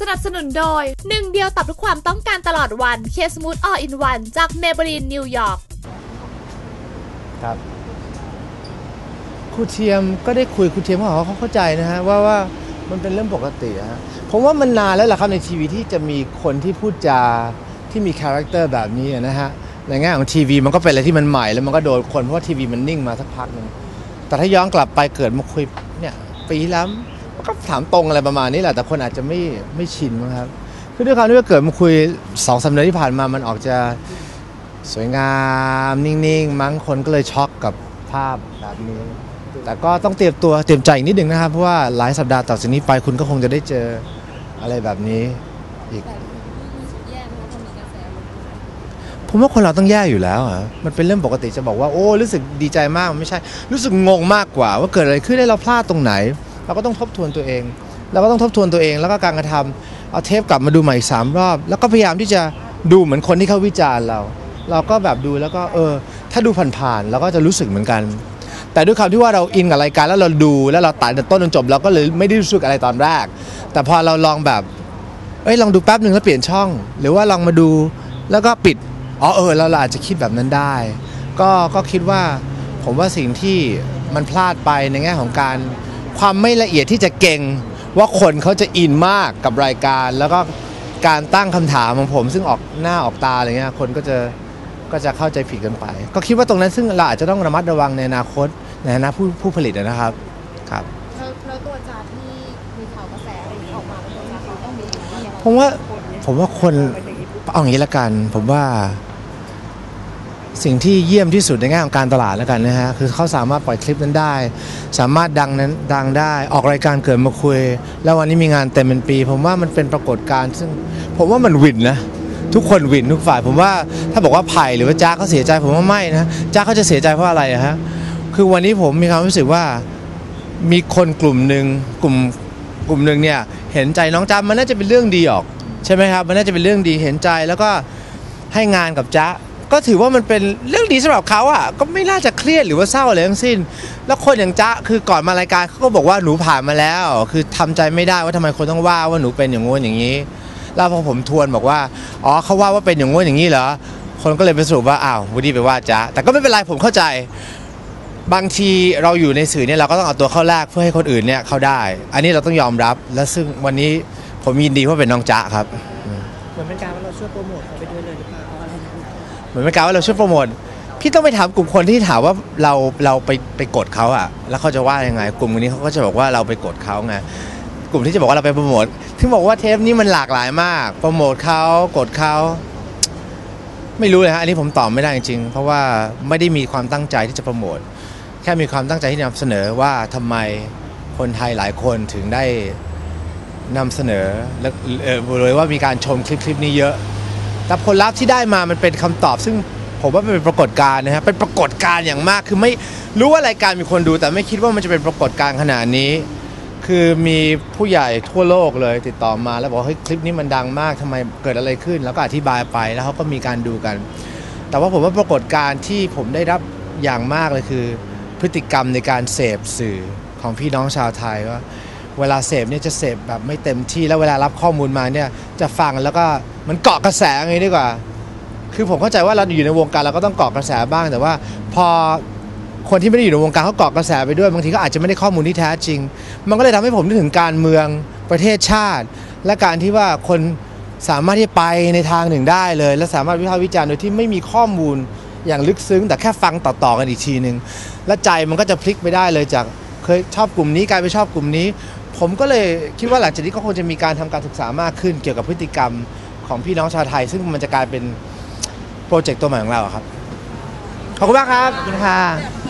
สนับสนุนโดยหนึ่งเดียวตอบทุกความต้องการตลอดวันเคสมูทอออินวันจากเมเบรีนนิวยอร์กครับครูเทียมก็ได้คุยครูเทียมเขาบอกว่าเขาเข้าใจนะฮะว่าว่ามันเป็นเรื่องปกติฮะผมว่ามันนานแล้วแหละครับในทีวีที่จะมีคนที่พูดจาที่มีคาแรคเตอร์แบบนี้นะฮะในแง่ของทีวีมันก็เป็นอะไรที่มันใหม่แล้วมันก็โดนคนเพราะว่าทีวีมันนิ่งมาสักพักหนึ่งแต่ถ้าย้อนกลับไปเกิดมาคุยเนี่ยปีแล้ว ก็ถามตรงอะไรประมาณนี้แหละ แต่คนอาจจะไม่ไม่ชินมั้งครับ คือด้วยความที่ว่าเกิดมาคุยสองสามเดือนที่ผ่านมามันออกจะสวยงามนิ่งๆ มั้งคนก็เลยช็อกกับภาพแบบนี้ แต่ก็ต้องเตรียมตัวเตรียมใจอีกนิดนึงนะครับ เพราะว่าหลายสัปดาห์ต่อจากนี้ไปคุณก็คงจะได้เจออะไรแบบนี้อีก ผมว่าคนเราต้องแย่อยู่แล้วอะมันเป็นเรื่องปกติจะบอกว่าโอ้รู้สึกดีใจมากมันไม่ใช่ รู้สึกงงมากกว่า ว่าเกิดอะไรขึ้นได้เราพลาดตรงไหน เราก็ต้องทบทวนตัวเองเราก็ต้องทบทวนตัวเอง แล้วก็การกระทำเอาเทปกลับมาดูใหม่อีกสามรอบ แล้วก็พยายามที่จะดูเหมือนคนที่เขาวิจารณ์เรา เราก็แบบดูแล้วก็เออ ถ้าดูผ่านๆเราก็จะรู้สึกเหมือนกัน แต่ด้วยคำที่ว่าเราอินกับรายการแล้วเราดูแล้วเราตัดต้นจนจบเราก็เลยไม่ได้รู้สึกอะไรตอนแรก แต่พอเราลองแบบเอ้ยลองดูแป๊บหนึ่งแล้วเปลี่ยนช่อง หรือว่าลองมาดูแล้วก็ปิดอ๋อเออเราอาจจะคิดแบบนั้นได้ ก็ก็คิดว่าผมว่าสิ่งที่มันพลาดไปในแง่ของการ ความไม่ละเอียดที่จะเก่ง ว่าคนเขาจะอินมากกับรายการ แล้วก็การตั้งคำถามของผม ซึ่งออกหน้าออกตาอะไรเงี้ยคนก็จะก็จะเข้าใจผิดกันไป ก็คิดว่าตรงนั้นซึ่งเราอาจจะต้องระมัดระวังในอนาคตในฐานะผู้ผู้ผลิตนะครับครับ แล้วแล้วตัวจาที่มีข่าวกระแสอะไรอย่างนี้ออกมาเป็นตัวจาเขาต้องมีอย่างไร ผมว่าผมว่าคนเอาอย่างนี้ละกัน ผมว่า สิ่งที่เยี่ยมที่สุดในแง่ของการตลาดแล้วกันนะฮะคือเขาสามารถปล่อยคลิปนั้นได้ สามารถดังนั้นดังได้ออกรายการเกิดมาคุย แล้ววันนี้มีงานเต็มเป็นปี ผมว่ามันเป็นปรากฏการณ์ซึ่งผมว่ามันวินนะทุกคนวินทุกฝ่าย ผมว่าถ้าบอกว่าไผ่หรือว่าจ้าเขาเสียใจผมว่าไม่นะจ้าเขาจะเสียใจเพราะอะไรอะฮะคือวันนี้ผมมีความรู้สึกว่ามีคนกลุ่มหนึ่งกลุ่มกลุ่มหนึ่งเนี่ยเห็นใจน้องจ้ามันน่าจะเป็นเรื่องดีออกใช่ไหมครับมันน่าจะเป็นเรื่องดีเห็นใจแล้วก็ให้งานกับจ๊ะ ก็ถือว่ามันเป็นเรื่องดีสำหรับเขาอะก็ไม่น่าจะเครียดหรือว่าเศร้าอะไรทั้งสิ้น แล้วคนอย่างจ๊ะคือก่อนมารายการเขาก็บอกว่าหนูผ่านมาแล้ว คือทำใจไม่ได้ว่าทำไมคนต้องว่าว่าหนูเป็นอย่างงู้นอย่างนี้ แล้วพอผมทวนบอกว่าอ๋อเขาว่าว่าเป็นอย่างงู้นอย่างนี้เหรอคนก็เลยไปสรุปว่าอ้าววูดดี้ไปว่าจ๊ะแต่ก็ไม่เป็นไรผมเข้าใจ บางทีเราอยู่ในสื่อเนี่ยเราก็ต้องเอาตัวเข้าแรกเพื่อให้คนอื่นเนี่ยเข้าได้ อันนี้เราต้องยอมรับและซึ่งวันนี้ผมยินดีว่าเป็นน้องจ๊ะครับเหมือนเป็นการว่าเราช่วยโปรโมทเขาไปด้วยเลยหรือเปล่า มือนเป็นการว่าเราช่วยโปรโมทพี่ต้องไปถามกลุ่มคนที่ถามว่าเราเราไปไปกดเขาอะแล้วเขาจะว่ายังไง กลุ่มนี้เขาก็จะบอกว่าเราไปกดเขาไงกลุ่มที่จะบอกว่าเราไปโปรโมทที่บอกว่าเทปนี้มันหลากหลายมากโปรโมทเขากดเขาไม่รู้เลยฮะอันนี้ผมตอบไม่ได้จริงๆ เพราะว่าไม่ได้มีความตั้งใจที่จะโปรโมทแค่มีความตั้งใจที่นำเสนอว่าทำไมคนไทยหลายคนถึงได้นำเสนอและเออเลยว่ามีการชมคลิปคลิปนี้เยอะ แต่ผลลัพธ์ที่ได้มามันเป็นคำตอบ ซึ่งผมว่ามันเป็นปรากฏการณ์นะครับเป็นปรากฏการณ์อย่างมากคือไม่รู้ว่ารายการมีคนดู แต่ไม่คิดว่ามันจะเป็นปรากฏการณ์ขนาดนี้ คือมีผู้ใหญ่ทั่วโลกเลยติดต่อมาแล้วบอกเฮ้ยคลิปนี้มันดังมากทำไมเกิดอะไรขึ้น แล้วก็อธิบายไปแล้วเขาก็มีการดูกัน แต่ว่าผมว่าปรากฏการณ์ที่ผมได้รับอย่างมากเลยคือ พฤติกรรมในการเสพสื่อของพี่น้องชาวไทยว่า เวลาเสพเนี่ยจะเสพแบบไม่เต็มที่แล้วเวลารับข้อมูลมาเนี่ยจะฟังแล้วก็มันเกาะกระแสอย่างดีกว่า คือผมเข้าใจว่าเราอยู่ในวงการเราก็ต้องเกาะกระแสบ้างแต่ว่า พอคนที่ไม่ได้อยู่ในวงการเขาเกาะกระแสไปด้วยบางทีก็อาจจะไม่ได้ข้อมูลที่แท้จริง มันก็เลยทำให้ผมนึกถึงการเมืองประเทศชาติ และการที่ว่าคนสามารถที่ไปในทางหนึ่งได้เลย และสามารถวิพากษ์วิจารณ์โดยที่ไม่มีข้อมูลอย่างลึกซึ้ง แต่แค่ฟังต่อๆกันอีกทีหนึ่งและใจมันก็จะพลิกไปได้เลยจากเคยชอบกลุ่มนี้กลายไปชอบกลุ่มนี้ ผมก็เลยคิดว่าหลังจากนี้ก็คงจะมีการทำการศึกษามากขึ้น เกี่ยวกับพฤติกรรมของพี่น้องชาวไทย ซึ่งมันจะกลายเป็นโปรเจกต์ตัวใหม่ของเราครับ ขอบคุณมากครับขอบคุณค่ะ